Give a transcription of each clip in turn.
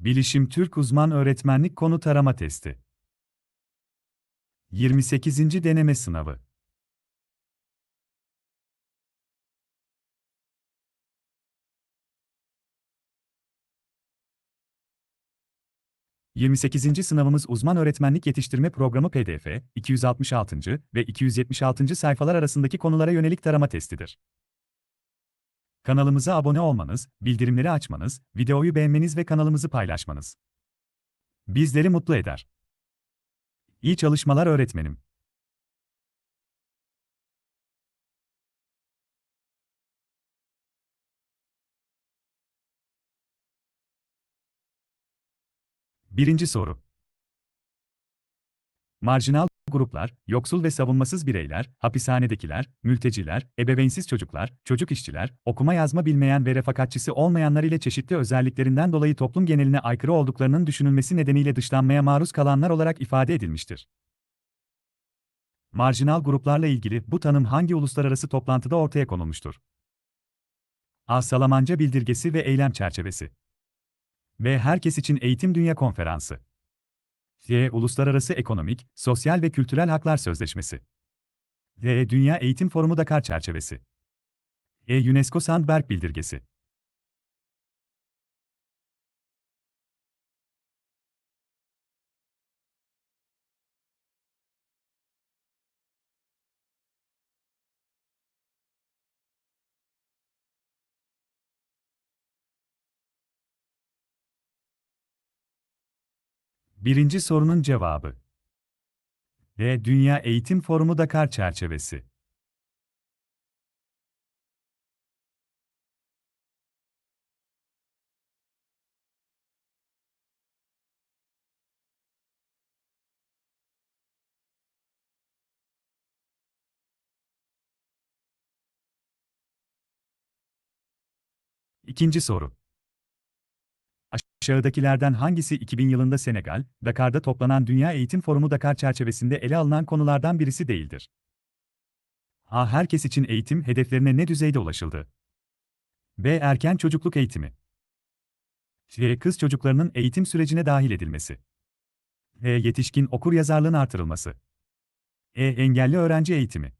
Bilişim Türk Uzman Öğretmenlik Konu Tarama Testi 28. Deneme Sınavı 28. sınavımız Uzman Öğretmenlik Yetiştirme Programı PDF, 266. ve 276. sayfalar arasındaki konulara yönelik tarama testidir. Kanalımıza abone olmanız, bildirimleri açmanız, videoyu beğenmeniz ve kanalımızı paylaşmanız bizleri mutlu eder. İyi çalışmalar öğretmenim. Birinci soru. Marjinal gruplar, yoksul ve savunmasız bireyler, hapishanedekiler, mülteciler, ebeveynsiz çocuklar, çocuk işçiler, okuma yazma bilmeyen ve refakatçisi olmayanlar ile çeşitli özelliklerinden dolayı toplum geneline aykırı olduklarının düşünülmesi nedeniyle dışlanmaya maruz kalanlar olarak ifade edilmiştir. Marjinal gruplarla ilgili bu tanım hangi uluslararası toplantıda ortaya konulmuştur? A. Salamanca Bildirgesi ve Eylem Çerçevesi ve Herkes için Eğitim Dünya Konferansı. C. Uluslararası Ekonomik, Sosyal ve Kültürel Haklar Sözleşmesi. D. Dünya Eğitim Forumu Dakar Çerçevesi. E. UNESCO Sandberg Bildirgesi. Birinci sorunun cevabı. D. Dünya Eğitim Forumu Dakar Çerçevesi. İkinci soru. Aşağıdakilerden hangisi 2000 yılında Senegal, Dakar'da toplanan Dünya Eğitim Forumu Dakar çerçevesinde ele alınan konulardan birisi değildir? A. Herkes için eğitim hedeflerine ne düzeyde ulaşıldı? B. Erken çocukluk eğitimi. C. Kız çocuklarının eğitim sürecine dahil edilmesi. D. Yetişkin okur yazarlığın artırılması. E. Engelli öğrenci eğitimi.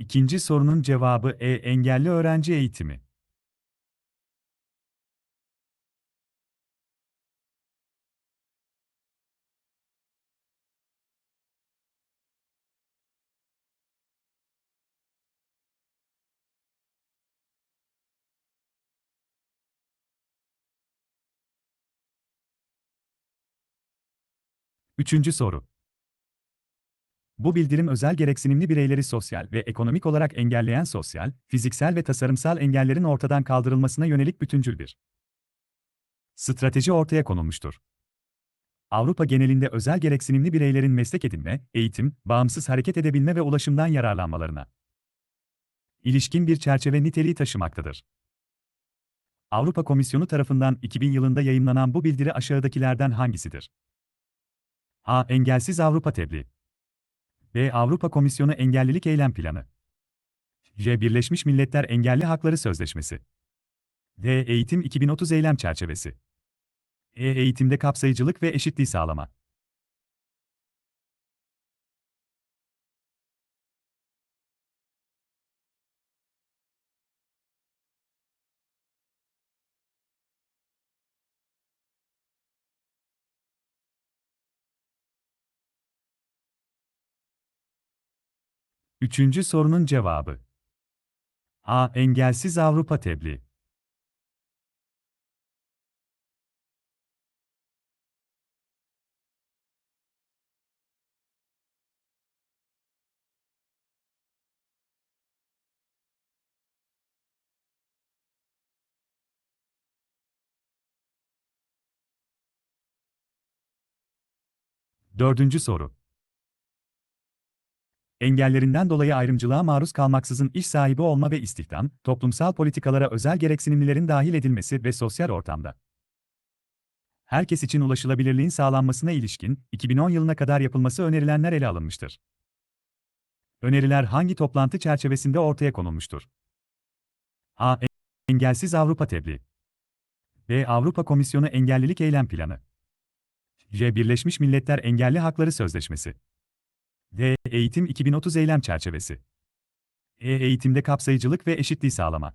İkinci sorunun cevabı E. Engelli öğrenci eğitimi. Üçüncü soru. Bu bildirim özel gereksinimli bireyleri sosyal ve ekonomik olarak engelleyen sosyal, fiziksel ve tasarımsal engellerin ortadan kaldırılmasına yönelik bütüncül bir strateji ortaya konulmuştur. Avrupa genelinde özel gereksinimli bireylerin meslek edinme, eğitim, bağımsız hareket edebilme ve ulaşımdan yararlanmalarına ilişkin bir çerçeve niteliği taşımaktadır. Avrupa Komisyonu tarafından 2000 yılında yayımlanan bu bildiri aşağıdakilerden hangisidir? A. Engelsiz Avrupa Tebliğ B. Avrupa Komisyonu Engellilik Eylem Planı. C. Birleşmiş Milletler Engelli Hakları Sözleşmesi. D. Eğitim 2030 Eylem Çerçevesi. E. Eğitimde kapsayıcılık ve eşitliği sağlama. Üçüncü sorunun cevabı. A. Engelsiz Avrupa Tebliğ. Dördüncü soru. Engellerinden dolayı ayrımcılığa maruz kalmaksızın iş sahibi olma ve istihdam, toplumsal politikalara özel gereksinimlilerin dahil edilmesi ve sosyal ortamda herkes için ulaşılabilirliğin sağlanmasına ilişkin 2010 yılına kadar yapılması önerilenler ele alınmıştır. Öneriler hangi toplantı çerçevesinde ortaya konulmuştur? A. Engelsiz Avrupa Tebliğ B. Avrupa Komisyonu Engellilik Eylem Planı C. Birleşmiş Milletler Engelli Hakları Sözleşmesi D. Eğitim 2030 Eylem Çerçevesi E. Eğitimde kapsayıcılık ve eşitliği sağlama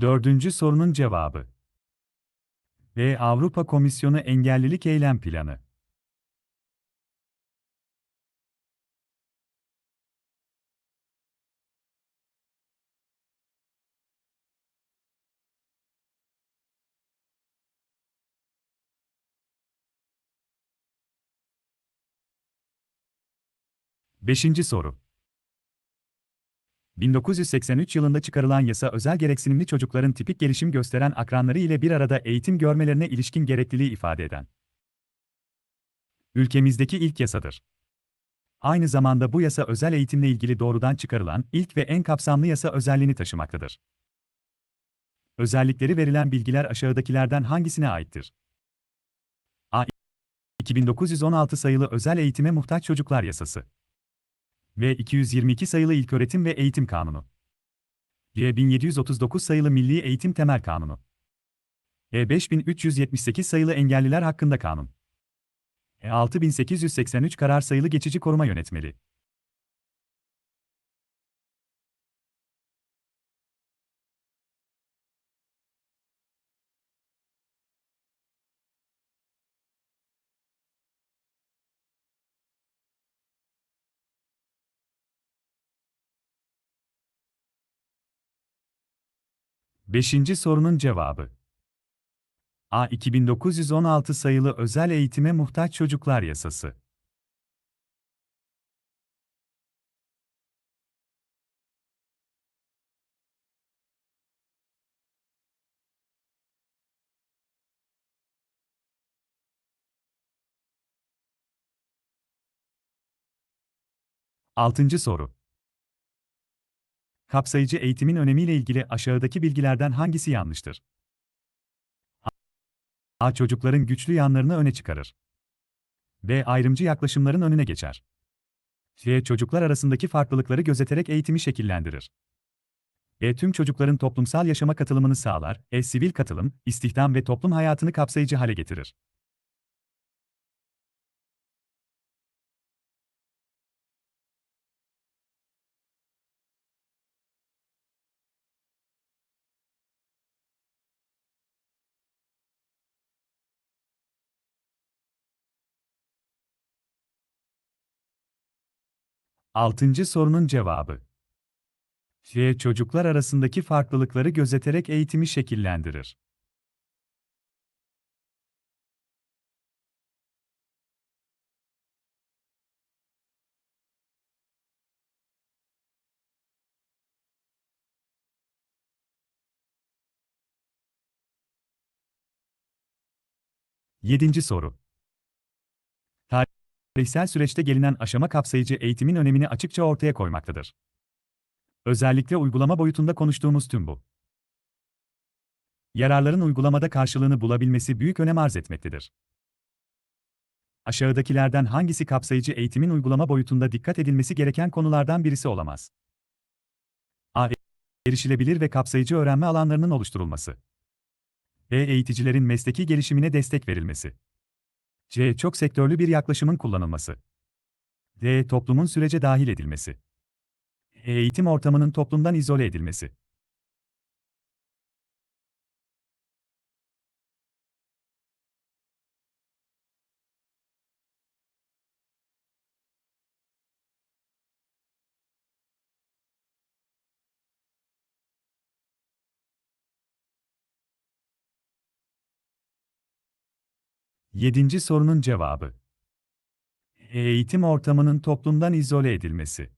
Dördüncü sorunun cevabı ve Avrupa Komisyonu Engellilik Eylem Planı. Beşinci soru. 1983 yılında çıkarılan yasa özel gereksinimli çocukların tipik gelişim gösteren akranları ile bir arada eğitim görmelerine ilişkin gerekliliği ifade eden ülkemizdeki ilk yasadır. Aynı zamanda bu yasa özel eğitimle ilgili doğrudan çıkarılan ilk ve en kapsamlı yasa özelliğini taşımaktadır. Özellikleri verilen bilgiler aşağıdakilerden hangisine aittir? A. 2916 sayılı Özel Eğitime Muhtaç Çocuklar Yasası ve 222 sayılı İlköğretim ve Eğitim Kanunu. C 1739 sayılı Milli Eğitim Temel Kanunu. E 5378 sayılı Engelliler Hakkında Kanun. E 6883 karar sayılı Geçici Koruma Yönetmeliği. Beşinci sorunun cevabı. A. 2916 sayılı Özel Eğitime Muhtaç Çocuklar Yasası. Altıncı soru. Kapsayıcı eğitimin önemiyle ilgili aşağıdaki bilgilerden hangisi yanlıştır? A. Çocukların güçlü yanlarını öne çıkarır. B. Ayrımcı yaklaşımların önüne geçer. C. Çocuklar arasındaki farklılıkları gözeterek eğitimi şekillendirir. E. Tüm çocukların toplumsal yaşama katılımını sağlar. E. Sivil katılım, istihdam ve toplum hayatını kapsayıcı hale getirir. Altıncı sorunun cevabı. C. Çocuklar arasındaki farklılıkları gözeterek eğitimi şekillendirir. Yedinci soru. Tarihsel süreçte gelinen aşama kapsayıcı eğitimin önemini açıkça ortaya koymaktadır. Özellikle uygulama boyutunda konuştuğumuz tüm bu yararların uygulamada karşılığını bulabilmesi büyük önem arz etmektedir. Aşağıdakilerden hangisi kapsayıcı eğitimin uygulama boyutunda dikkat edilmesi gereken konulardan birisi olamaz? A. Erişilebilir ve kapsayıcı öğrenme alanlarının oluşturulması. B. Eğiticilerin mesleki gelişimine destek verilmesi. C. Çok sektörlü bir yaklaşımın kullanılması. D. Toplumun sürece dahil edilmesi. E. Eğitim ortamının toplumdan izole edilmesi. Yedinci sorunun cevabı. Eğitim ortamının toplumdan izole edilmesi.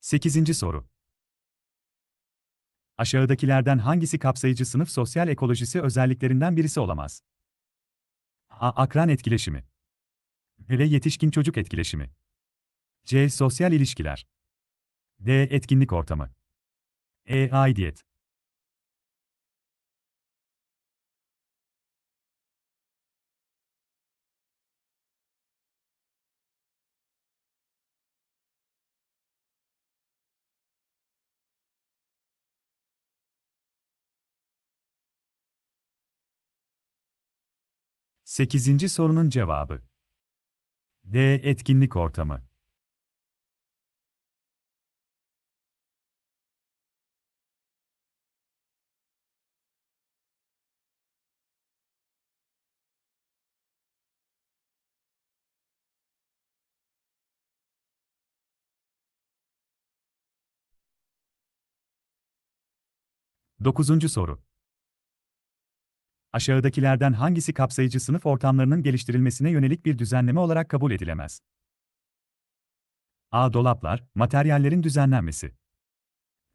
Sekizinci soru. Aşağıdakilerden hangisi kapsayıcı sınıf sosyal ekolojisi özelliklerinden birisi olamaz? A. Akran etkileşimi. B. Yetişkin çocuk etkileşimi. C. Sosyal ilişkiler. D. Etkinlik ortamı. E. Aidiyet. Sekizinci sorunun cevabı. D. Etkinlik ortamı. Dokuzuncu soru. Aşağıdakilerden hangisi kapsayıcı sınıf ortamlarının geliştirilmesine yönelik bir düzenleme olarak kabul edilemez? A. Dolaplar, materyallerin düzenlenmesi.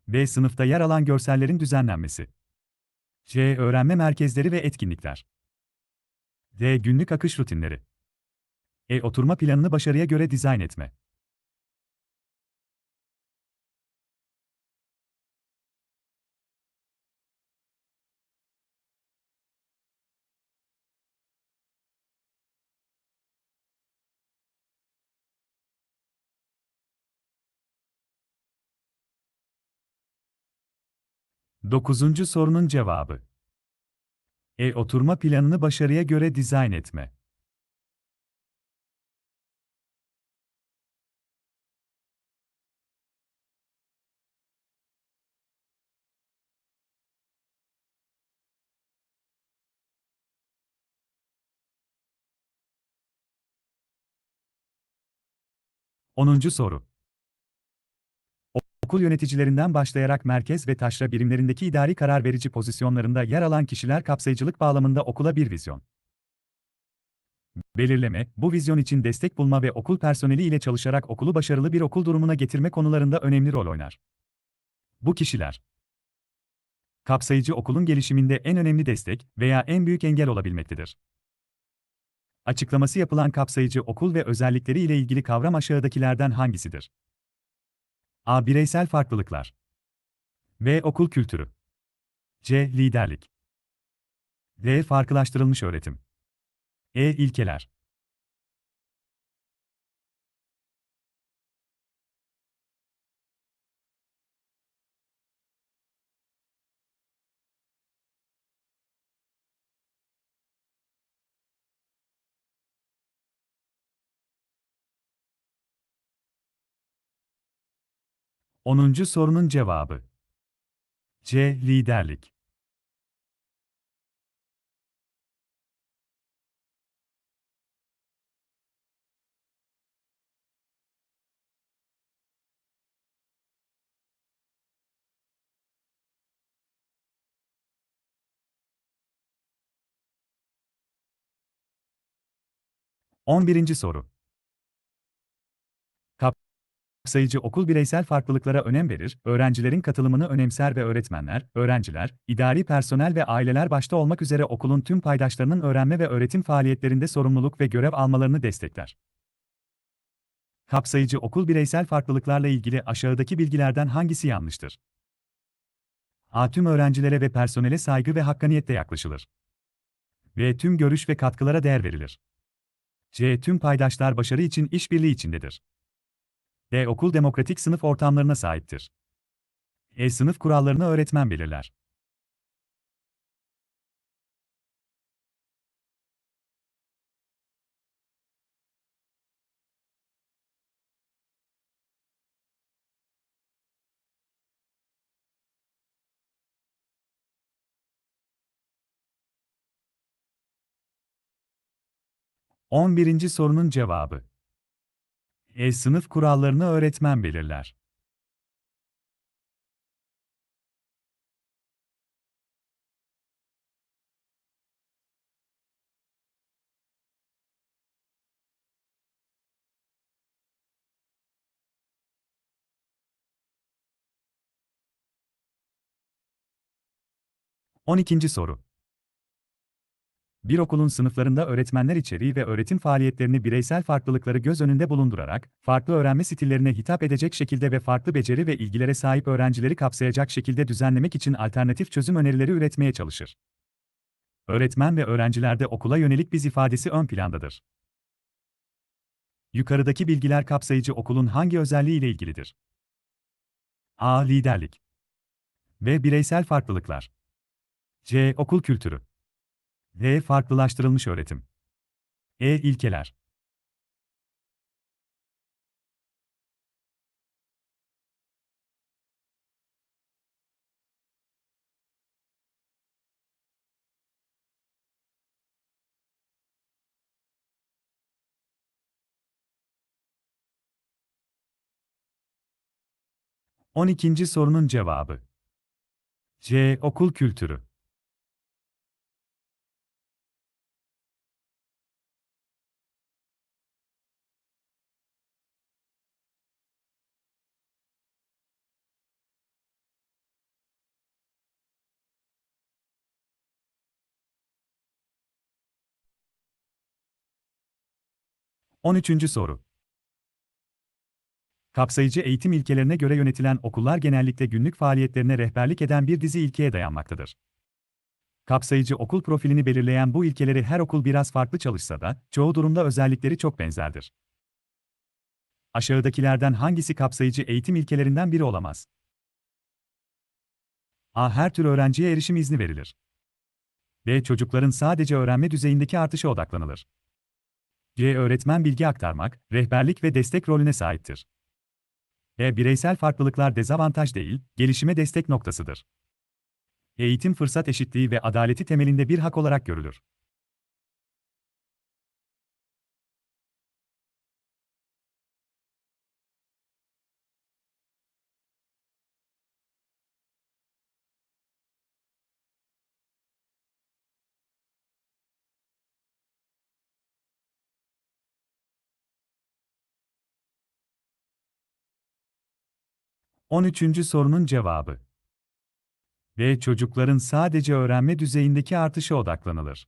B. Sınıfta yer alan görsellerin düzenlenmesi. C. Öğrenme merkezleri ve etkinlikler. D. Günlük akış rutinleri. E. Oturma planını başarıya göre dizayn etme. Dokuzuncu sorunun cevabı. E. Oturma planını başarıya göre dizayn etme. Onuncu soru. Okul yöneticilerinden başlayarak merkez ve taşra birimlerindeki idari karar verici pozisyonlarında yer alan kişiler kapsayıcılık bağlamında okula bir vizyon belirleme, bu vizyon için destek bulma ve okul personeli ile çalışarak okulu başarılı bir okul durumuna getirme konularında önemli rol oynar. Bu kişiler kapsayıcı okulun gelişiminde en önemli destek veya en büyük engel olabilmektedir. Açıklaması yapılan kapsayıcı okul ve özellikleri ile ilgili kavram aşağıdakilerden hangisidir? A. Bireysel farklılıklar. B. Okul kültürü. C. Liderlik. D. Farklılaştırılmış öğretim. E. İlkeler. Onuncu sorunun cevabı. C. Liderlik. On birinci soru. Kapsayıcı okul bireysel farklılıklara önem verir, öğrencilerin katılımını önemser ve öğretmenler, öğrenciler, idari personel ve aileler başta olmak üzere okulun tüm paydaşlarının öğrenme ve öğretim faaliyetlerinde sorumluluk ve görev almalarını destekler. Kapsayıcı okul bireysel farklılıklarla ilgili aşağıdaki bilgilerden hangisi yanlıştır? A. Tüm öğrencilere ve personele saygı ve hakkaniyetle yaklaşılır. B. Tüm görüş ve katkılara değer verilir. C. Tüm paydaşlar başarı için işbirliği içindedir. D. Okul demokratik sınıf ortamlarına sahiptir. E. Sınıf kurallarını öğretmen belirler. On birinci sorunun cevabı. E sınıf kurallarını öğretmen belirler. On ikinci soru. Bir okulun sınıflarında öğretmenler içeriği ve öğretim faaliyetlerini bireysel farklılıkları göz önünde bulundurarak, farklı öğrenme stillerine hitap edecek şekilde ve farklı beceri ve ilgilere sahip öğrencileri kapsayacak şekilde düzenlemek için alternatif çözüm önerileri üretmeye çalışır. Öğretmen ve öğrencilerde okula yönelik biz ifadesi ön plandadır. Yukarıdaki bilgiler kapsayıcı okulun hangi özelliği ile ilgilidir? A. Liderlik ve bireysel farklılıklar. C. Okul kültürü. D. Farklılaştırılmış öğretim. E. İlkeler. On ikinci sorunun cevabı. C. Okul kültürü. On üçüncü soru. Kapsayıcı eğitim ilkelerine göre yönetilen okullar genellikle günlük faaliyetlerine rehberlik eden bir dizi ilkeye dayanmaktadır. Kapsayıcı okul profilini belirleyen bu ilkeleri her okul biraz farklı çalışsa da, çoğu durumda özellikleri çok benzerdir. Aşağıdakilerden hangisi kapsayıcı eğitim ilkelerinden biri olamaz? A. Her tür öğrenciye erişim izni verilir. B. Çocukların sadece öğrenme düzeyindeki artışa odaklanılır. C. Öğretmen bilgi aktarmak, rehberlik ve destek rolüne sahiptir. E. Bireysel farklılıklar dezavantaj değil, gelişime destek noktasıdır. Eğitim fırsat eşitliği ve adaleti temelinde bir hak olarak görülür. On üçüncü sorunun cevabı. Ve çocukların sadece öğrenme düzeyindeki artışa odaklanılır.